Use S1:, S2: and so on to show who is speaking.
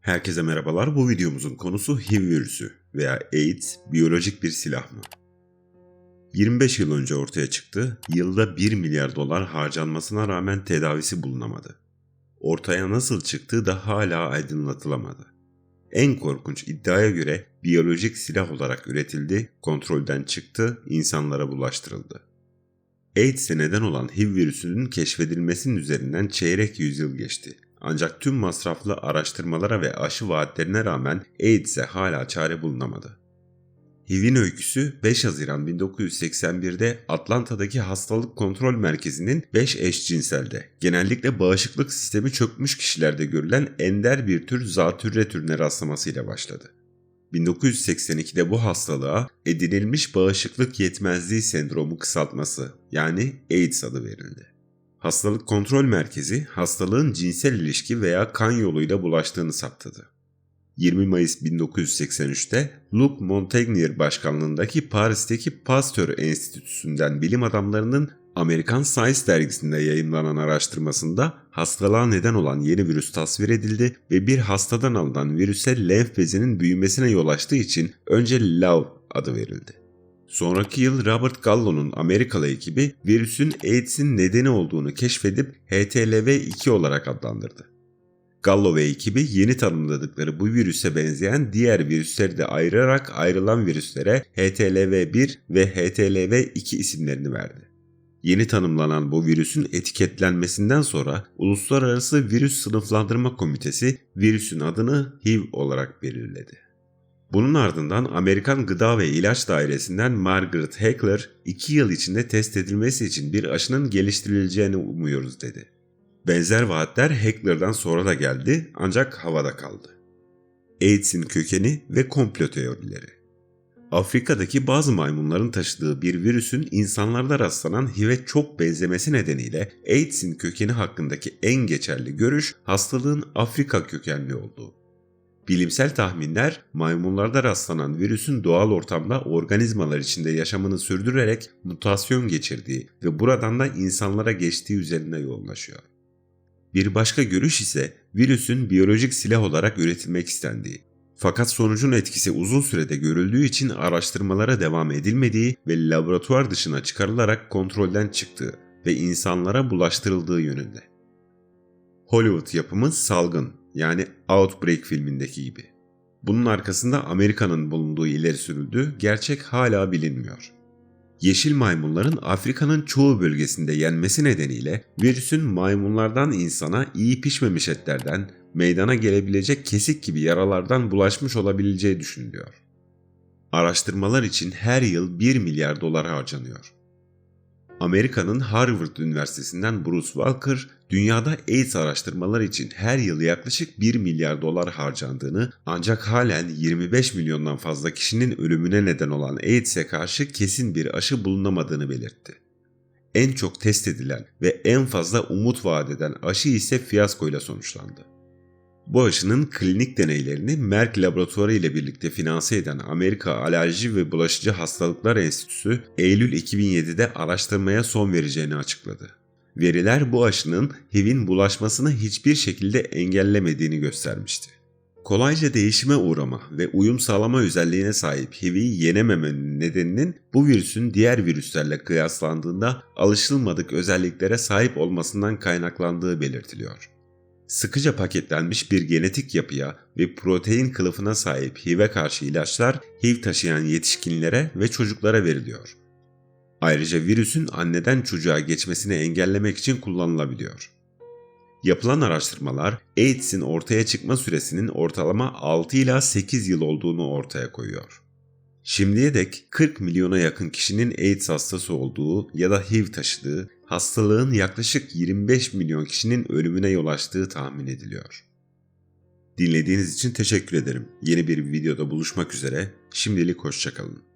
S1: Herkese merhabalar. Bu videomuzun konusu HIV virüsü veya AIDS biyolojik bir silah mı? 25 yıl önce ortaya çıktı, yılda 1 milyar dolar harcanmasına rağmen tedavisi bulunamadı. Ortaya nasıl çıktığı da hala aydınlatılamadı. En korkunç iddiaya göre biyolojik silah olarak üretildi, kontrolden çıktı, insanlara bulaştırıldı. AIDS'e neden olan HIV virüsünün keşfedilmesinin üzerinden çeyrek yüzyıl geçti. Ancak tüm masraflı araştırmalara ve aşı vaatlerine rağmen AIDS'e hala çare bulunamadı. HIV'in öyküsü 5 Haziran 1981'de Atlanta'daki hastalık kontrol merkezinin 5 eşcinselde, genellikle bağışıklık sistemi çökmüş kişilerde görülen ender bir tür zatürre türüne rastlamasıyla başladı. 1982'de bu hastalığa edinilmiş bağışıklık yetmezliği sendromu kısaltması yani AIDS adı verildi. Hastalık Kontrol Merkezi hastalığın cinsel ilişki veya kan yoluyla bulaştığını saptadı. 20 Mayıs 1983'te Luc Montagnier başkanlığındaki Paris'teki Pasteur Enstitüsü'nden bilim adamlarının Amerikan Science dergisinde yayınlanan araştırmasında hastalığa neden olan yeni virüs tasvir edildi ve bir hastadan alınan virüse lenf bezinin büyümesine yol açtığı için önce LAV adı verildi. Sonraki yıl Robert Gallo'nun Amerikalı ekibi virüsün AIDS'in nedeni olduğunu keşfedip HTLV2 olarak adlandırdı. Gallo ve ekibi yeni tanımladıkları bu virüse benzeyen diğer virüsleri de ayırarak ayrılan virüslere HTLV1 ve HTLV2 isimlerini verdi. Yeni tanımlanan bu virüsün etiketlenmesinden sonra Uluslararası Virüs Sınıflandırma Komitesi virüsün adını HIV olarak belirledi. Bunun ardından Amerikan Gıda ve İlaç Dairesi'nden Margaret Heckler 2 yıl içinde test edilmesi için bir aşının geliştirileceğini umuyoruz dedi. Benzer vaatler Heckler'dan sonra da geldi ancak havada kaldı. AIDS'in kökeni ve komplo teorileri. Afrika'daki bazı maymunların taşıdığı bir virüsün insanlarda rastlanan HIV'e çok benzemesi nedeniyle AIDS'in kökeni hakkındaki en geçerli görüş hastalığın Afrika kökenli olduğu. Bilimsel tahminler maymunlarda rastlanan virüsün doğal ortamda organizmalar içinde yaşamını sürdürerek mutasyon geçirdiği ve buradan da insanlara geçtiği üzerine yoğunlaşıyor. Bir başka görüş ise virüsün biyolojik silah olarak üretilmek istendiği. Fakat sonucun etkisi uzun sürede görüldüğü için araştırmalara devam edilmediği ve laboratuvar dışına çıkarılarak kontrolden çıktığı ve insanlara bulaştırıldığı yönünde. Hollywood yapımı Salgın yani Outbreak filmindeki gibi. Bunun arkasında Amerika'nın bulunduğu ileri sürüldü, gerçek hala bilinmiyor. Yeşil maymunların Afrika'nın çoğu bölgesinde yenmesi nedeniyle virüsün maymunlardan insana iyi pişmemiş etlerden, meydana gelebilecek kesik gibi yaralardan bulaşmış olabileceği düşünülüyor. Araştırmalar için her yıl 1 milyar dolar harcanıyor. Amerika'nın Harvard Üniversitesi'nden Bruce Walker, dünyada AIDS araştırmaları için her yıl yaklaşık 1 milyar dolar harcandığını ancak halen 25 milyondan fazla kişinin ölümüne neden olan AIDS'e karşı kesin bir aşı bulunamadığını belirtti. En çok test edilen ve en fazla umut vaat eden aşı ise fiyaskoyla sonuçlandı. Bu aşının klinik deneylerini Merck laboratuvarı ile birlikte finanse eden Amerika Alerji ve Bulaşıcı Hastalıklar Enstitüsü Eylül 2007'de araştırmaya son vereceğini açıkladı. Veriler bu aşının HIV'in bulaşmasını hiçbir şekilde engellemediğini göstermişti. Kolayca değişime uğrama ve uyum sağlama özelliğine sahip HIV'i yenememenin nedeninin bu virüsün diğer virüslerle kıyaslandığında alışılmadık özelliklere sahip olmasından kaynaklandığı belirtiliyor sıkıca paketlenmiş bir genetik yapıya ve protein kılıfına sahip HIV'e karşı ilaçlar HIV taşıyan yetişkinlere ve çocuklara veriliyor. Ayrıca virüsün anneden çocuğa geçmesini engellemek için kullanılabiliyor. Yapılan araştırmalar AIDS'in ortaya çıkma süresinin ortalama 6 ila 8 yıl olduğunu ortaya koyuyor. Şimdiye dek 40 milyona yakın kişinin AIDS hastası olduğu ya da HIV taşıdığı hastalığın yaklaşık 25 milyon kişinin ölümüne yol açtığı tahmin ediliyor. Dinlediğiniz için teşekkür ederim. Yeni bir videoda buluşmak üzere. Şimdilik hoşçakalın.